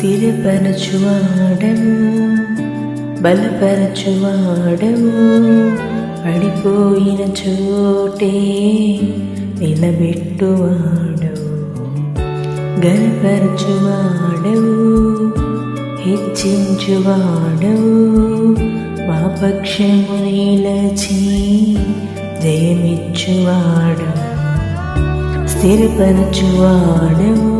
స్థిరపరచువాడము బలపరచువాడము పడిపోయిన చోటే నిలబెట్టువాడవు. గనపరచువాడవు హెచ్చించువాడవు మా పక్షము నిలచి జయమిచ్చువాడవు. స్థిరపరచువాడవు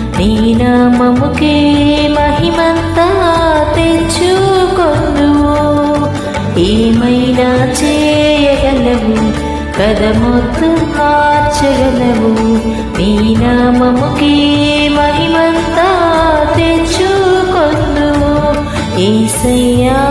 నీ నామముకే మహిమంతా తెచ్చుకొందువు ఏమైనా చేయగలవు? కదమొత్తు మార్చగలవు. నీ నామముకే మహిమంతా తెచ్చుకొందువు ఏసయ్యా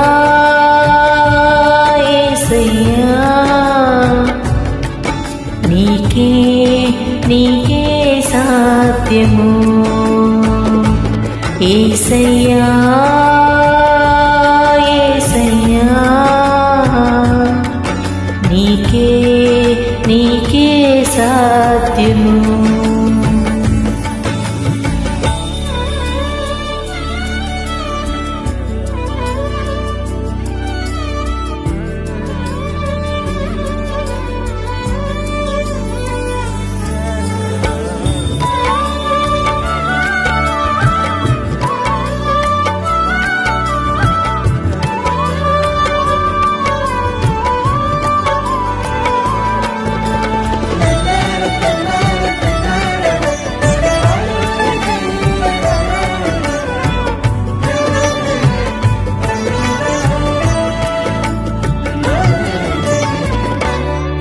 ఏసయ్యా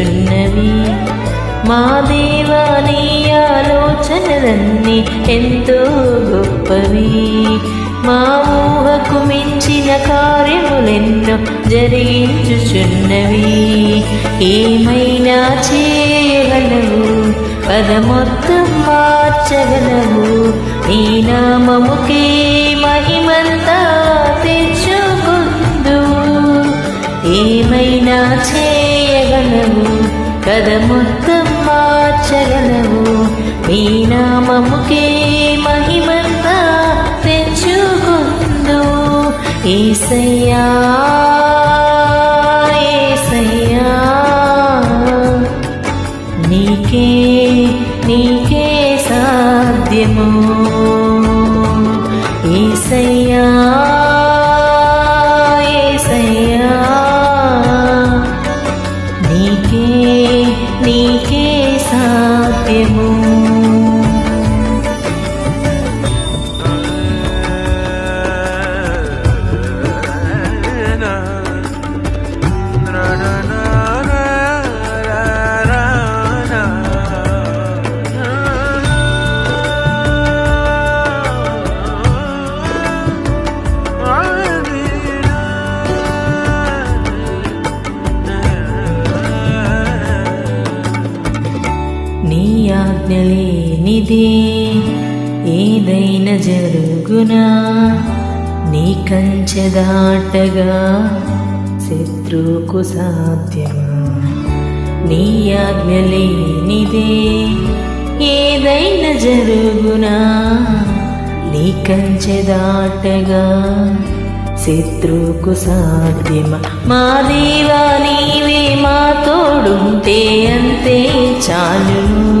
జరిగించుచున్నవి మా దేవాని ఆలోచనలన్నీ ఎంతో గొప్పవి. మా ఊహకు మించిన కార్యములెన్నో జరిగించుచున్నవి. ఏమైనా చేయగలవు? పద మొత్తం మార్చగలవు. నీ నామముకే కథ మొత్తం మార్చగలవు నీ నామముకే మహిమంతా తెచ్చుకుందు ఏసయ్యా ఏసయ్యా. నీకే నీకే సాధ్యము. ఆజ్ఞ లేనిదే ఏదైనా జరుగునా? నీ కంచె దాటగా శత్రువుకు సాధ్యమా? నీ ఆజ్ఞ లేనిదే ఏదైనా జరుగునా? నీ కంచె దాటగా శత్రువుకు సాధ్యమ? మా దేవా నీవే మా తోడుంటే అంతే చాలును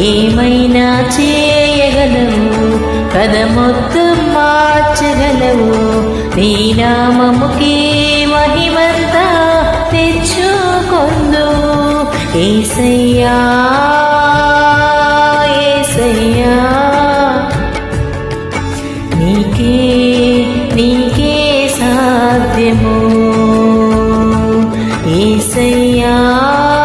ఏమైనా చేయగలవు? కథ మొత్తం మార్చగలవు. నీ నామముకే మహిమంత తెచ్చుకొందు. ఏసయ్యా నీకే నీకే ఏసయ్యా.